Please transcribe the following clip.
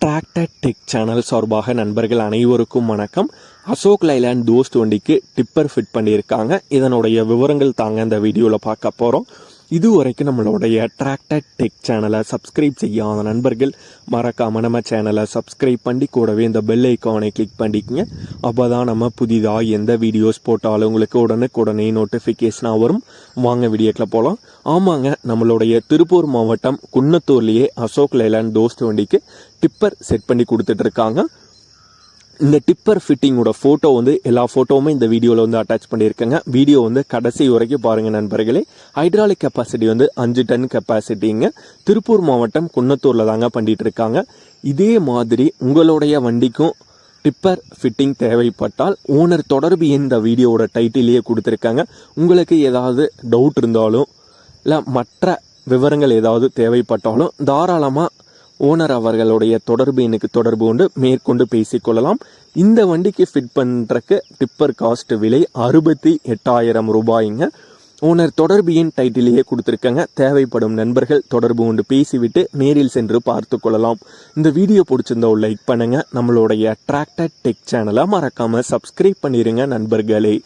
Tractor tech channel சார்பாக நண்பர்கள் அனைவருக்கும் வணக்கம். அசோக் லைலாண்ட் தோஸ்ட் வண்டிக்கு டிப்பர் ஃபிட் பண்ணியிருக்காங்க. இதனுடைய விவரங்கள் தாங்க இந்த வீடியோவில் பார்க்க போகிறோம் இது வரைக்கும் நம்மளுடைய டிராக்டர் டெக் சேனலை சப்ஸ்கிரைப் செய்யாத நண்பர்கள் மறக்காமல் நம்ம சேனலை சப்ஸ்கிரைப் பண்ணி கூடவே இந்த பெல் ஐக்கானை கிளிக் பண்ணிக்கங்க. அப்போ தான் நம்ம புதிதாக எந்த வீடியோஸ் போட்டாலும் உங்களுக்கு உடனுக்குடனே நோட்டிஃபிகேஷனாக வரும். வாங்க வீடியோக்கில் போகலாம் ஆமாங்க நம்மளுடைய திருப்பூர் மாவட்டம் குன்னத்தூர்லேயே அசோக் லைலாண்ட் தோஸ்ட் வண்டிக்கு டிப்பர் செட் பண்ணி கொடுத்துட்ருக்காங்க இந்த டிப்பர் ஃபிட்டிங்கோட ஃபோட்டோ வந்து எல்லா ஃபோட்டோவுமே இந்த வீடியோவில் வந்து அட்டாச் பண்ணியிருக்கேங்க. வீடியோ வந்து கடைசி வரைக்கும் பாருங்கள் நண்பர்களே. ஹைட்ராலிக் கெப்பாசிட்டி வந்து அஞ்சு டன் கெப்பாசிட்டிங்க திருப்பூர் மாவட்டம் குன்னத்தூரில் தாங்க பண்ணிகிட்டு இருக்காங்க இதே மாதிரி உங்களுடைய வண்டிக்கும் டிப்பர் ஃபிட்டிங் தேவைப்பட்டால் ஓனர் தொடர்பு எண் இந்த வீடியோவோட டைட்டிலேயே கொடுத்துருக்காங்க. உங்களுக்கு ஏதாவது டவுட் இருந்தாலும் இல்லை மற்ற விவரங்கள் ஏதாவது தேவைப்பட்டாலும் தாராளமாக ஓனர் அவர்களுடைய தொடர்பு எனக்கு தொடர்பு கொண்டு மேற்கொண்டு பேசிக்கொள்ளலாம். இந்த வண்டிக்கு ஃபிட் பண்ணுறக்கு டிப்பர் காஸ்ட் விலை அறுபத்தி எட்டாயிரம் ரூபாய்ங்க. ஓனர் தொடர்பு எண் டைட்டிலேயே கொடுத்துருக்கங்க. தேவைப்படும் நண்பர்கள் தொடர்பு கொண்டு பேசிவிட்டு நேரில் சென்று பார்த்து கொள்ளலாம் இந்த வீடியோ பிடிச்சிருந்தா லைக் பண்ணுங்கள் நம்மளுடைய டிராக்டர் டெக் சேனலை மறக்காமல் சப்ஸ்கிரைப் பண்ணிடுங்க நண்பர்களே.